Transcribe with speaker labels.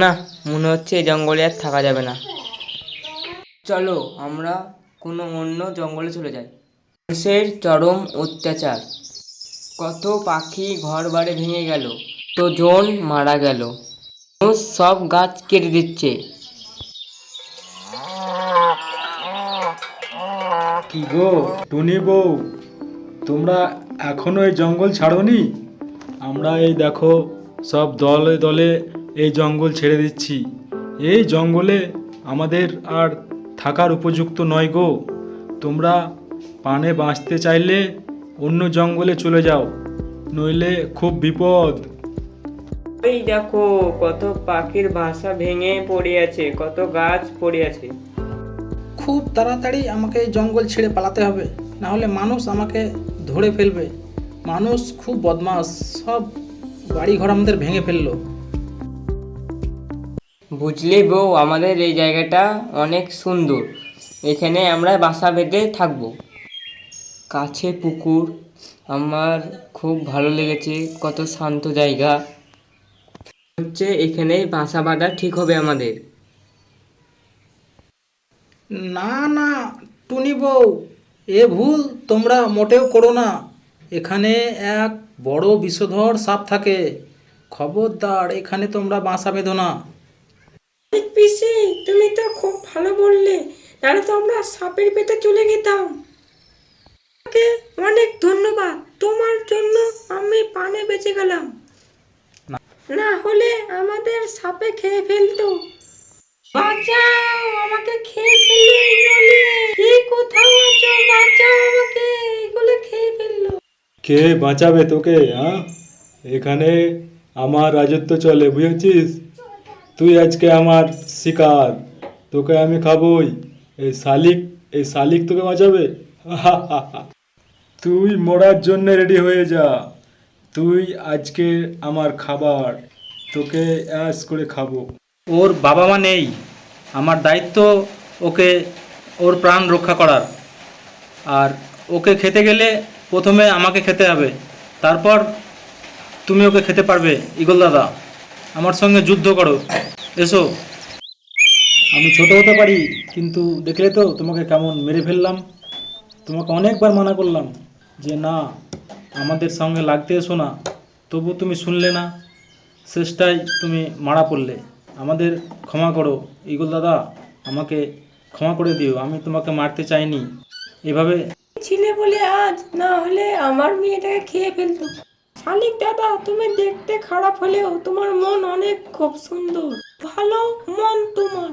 Speaker 1: না, মনে হচ্ছে এই জঙ্গলে আর থাকা যাবে না। চলো, আমরা কোনো অন্য জঙ্গলে চলে যাই। মানুষের চরম অত্যাচার। কত পাখি ঘর বাড়ি ভেঙে গেল তো জন মারা গেল। মানুষ সব গাছ কেটে দিচ্ছে।
Speaker 2: কি গো, টুনি বউ, তোমরা এখনও এই জঙ্গল ছাড়োনি? আমরা এই দেখো, সব দলে দলে এই জঙ্গল ছেড়ে দিচ্ছি। এই জঙ্গলে আমাদের আর থাকার উপযুক্ত নয় গো। তোমরা পানে বাঁচতে চাইলে অন্য জঙ্গলে চলে যাও নইলে খুব বিপদ।
Speaker 1: ওই দেখো কত পাখির বাসা ভেঙে পড়ে আছে কত গাছ পড়ে আছে।
Speaker 3: খুব তাড়াতাড়ি আমাকে এই জঙ্গল ছেড়ে পালাতে হবে না হলে মানুষ আমাকে ধরে ফেলবে। মানুষ খুব বদমাস সব বাড়ি ঘর আমাদের ভেঙে ফেলল।
Speaker 1: বুঝলি বউ, আমাদের এই জায়গাটা অনেক সুন্দর। এখানে আমরা বাসা বেঁধে থাকব। কাছে পুকুর, আমার খুব ভালো লেগেছে, কত শান্ত জায়গা। হচ্ছে এখানেই বাসা বাঁধা ঠিক হবে আমাদের।
Speaker 3: না না, টুনি বউ, এ ভুল তোমরা মোটেও করো না। এখানে এক বড় বিষধর সাপ থাকে। খবরদার, এখানে তোমরা বাসা বেঁধো না।
Speaker 4: পিসি, তুমি তো খুব ভালো বললে। তাহলে তো আমরা সাপের পেটে চলে যেতাম তোমাকে অনেক ধন্যবাদ। তোমার জন্য আমি পানে বেঁচে গেলাম। না হলে আমাদের সাপে খেয়ে ফেলতো। বাঁচাও, আমাকে খেয়ে ফেলল এগুলো কে কোথাও আছো? বাঁচাও আমাকে, এগুলো খেয়ে ফেলল।
Speaker 2: কে বাঁচাবে তোকে হ্যাঁ এখানে আমার রাজত্ব চলে, বুঝেছিস? তুই আজকে আমার শিকার, তোকে আমি খাবই। এই শালিক এই শালিক তোকে বাঁচাবে? তুই মরার জন্য রেডি হয়ে যা। তুই আজকে আমার খাবার, তোকে অ্যাস করে খাব।
Speaker 3: ওর বাবা মা নেই। আমার দায়িত্ব ওকে ওর প্রাণ রক্ষা করার। আর ওকে খেতে গেলে প্রথমে আমাকে খেতে হবে। তারপর তুমি ওকে খেতে পারবে, ইগল দাদা। আমার সঙ্গে যুদ্ধ করো। এসো। আমি ছোট হতে পারি কিন্তু দেখলে তো তোমাকে কেমন মেরে ফেললাম। তোমাকে অনেকবার মানা করলাম যে না আমাদের সঙ্গে লাগতে এসো না তবু তুমি শুনলে না। শেষটাই তুমি মারা পড়লে। আমাদের ক্ষমা করো। ইগল দাদা আমাকে ক্ষমা করে দিও। আমি তোমাকে মারতে চাইনি। এভাবে
Speaker 4: ছিলে বলে আজ না হলে আমার মেয়েটাকে খেয়ে ফেলতো। শালিক দাদা তুমি দেখতে খারাপ হলেও তোমার মন অনেক খুব সুন্দর। ভালো মন তোমার।